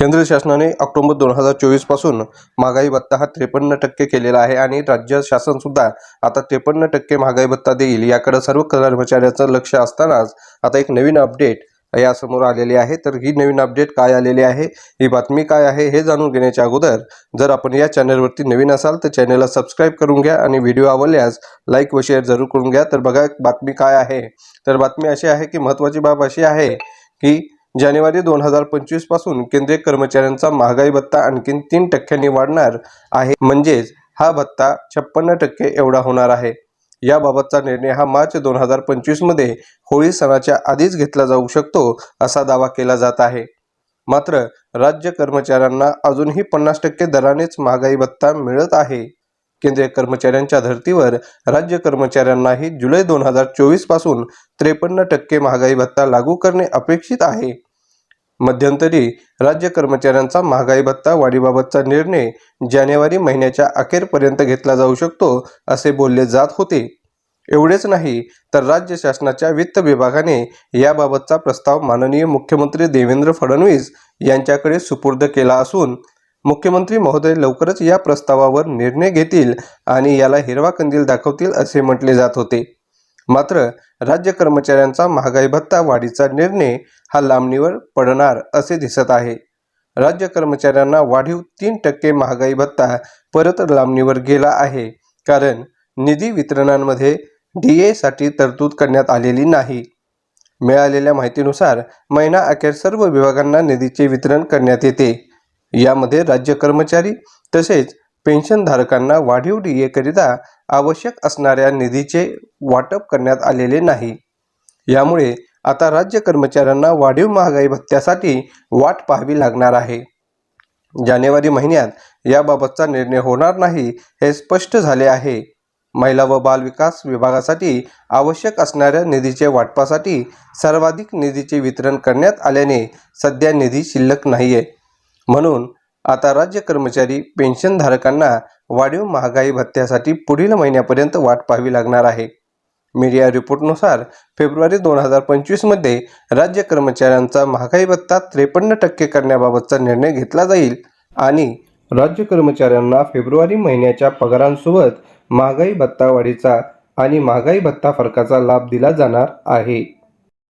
केंद्र शासनाने ऑक्टोबर दोन हजार चोवीसपासून महागाई भत्ता हा त्रेपन्न टक्के केलेला आहे आणि राज्य शासन सुद्धा आता त्रेपन्न टक्के महागाई भत्ता देईल याकडे सर्व कर्मचाऱ्याचं लक्ष असतानाच आता एक नवीन अपडेट यासमोर आलेली आहे. तर ही नवीन अपडेट काय आलेली आहे? ही बातमी काय आहे हे जाणून घेण्याच्या अगोदर जर आपण या चॅनलवरती नवीन असाल तर चॅनलला सबस्क्राईब करून घ्या आणि व्हिडिओ आवडल्यास लाईक व शेअर जरूर करून घ्या. तर बघा बातमी काय आहे? तर बातमी अशी आहे की महत्त्वाची बाब अशी आहे की जानेवारी दोन हजार पंचवीसपासून केंद्रीय कर्मचाऱ्यांचा महागाई भत्ता आणखी तीन टक्क्यांनी वाढणार आहे. म्हणजेच हा भत्ता छप्पन्न टक्के एवढा होणार आहे. याबाबतचा निर्णय हा मार्च दोन हजार पंचवीसमध्ये होळी सणाच्या आधीच घेतला जाऊ शकतो असा दावा केला जात आहे. मात्र राज्य कर्मचाऱ्यांना अजूनही पन्नास टक्के दरानेच महागाई भत्ता मिळत आहे. केंद्रीय कर्मचाऱ्यांच्या धर्तीवर राज्य कर्मचाऱ्यांनाही जुलै दोन हजार चोवीसपासून त्रेपन्न टक्के महागाई भत्ता लागू करणे अपेक्षित आहे. मध्यंतरी राज्य कर्मचाऱ्यांचा महागाई भत्ता वाढीबाबतचा निर्णय जानेवारी महिन्याच्या अखेरपर्यंत घेतला जाऊ शकतो असे बोलले जात होते. एवढेच नाही तर राज्य शासनाच्या वित्त विभागाने याबाबतचा प्रस्ताव माननीय मुख्यमंत्री देवेंद्र फडणवीस यांच्याकडे सुपूर्द केला असून मुख्यमंत्री महोदय लवकरच या प्रस्तावावर निर्णय घेतील आणि याला हिरवा कंदील दाखवतील असे म्हटले जात होते. मात्र राज्य कर्मचाऱ्यांचा महागाई भत्ता वाढीचा निर्णय हा लांबणीवर पडणार असे दिसत आहे. राज्य कर्मचाऱ्यांना वाढीव तीन टक्के महागाई भत्ता परत लांबणीवर गेला आहे कारण निधी वितरणांमध्ये डी एसाठी तरतूद करण्यात आलेली नाही. मिळालेल्या माहितीनुसार महिना अखेर सर्व विभागांना निधीचे वितरण करण्यात येते. यामध्ये राज्य कर्मचारी तसेच पेन्शनधारकांना वाढीव डीएकरिता आवश्यक असणाऱ्या निधीचे वाटप करण्यात आलेले नाही. यामुळे आता राज्य कर्मचाऱ्यांना वाढीव महागाई भत्त्यासाठी वाट पाहावी लागणार आहे. जानेवारी महिन्यात याबाबतचा निर्णय होणार नाही हे स्पष्ट झाले आहे. महिला व बाल विकास विभागासाठी आवश्यक असणाऱ्या निधीचे वाटपासाठी सर्वाधिक निधीचे वितरण करण्यात आल्याने सध्या निधी शिल्लक नाही आहे म्हणून आता राज्य कर्मचारी पेन्शनधारकांना वाढीव महागाई भत्त्यासाठी पुढील महिन्यापर्यंत वाट पाहावी लागणार आहे. मीडिया रिपोर्टनुसार फेब्रुवारी दोन हजार पंचवीसमध्ये राज्य कर्मचाऱ्यांचा महागाई भत्ता त्रेपन्न टक्के करण्याबाबतचा निर्णय घेतला जाईल आणि राज्य कर्मचाऱ्यांना फेब्रुवारी महिन्याच्या पगारांसोबत महागाई भत्ता वाढीचा आणि महागाई भत्ता फरकाचा लाभ दिला जाणार आहे.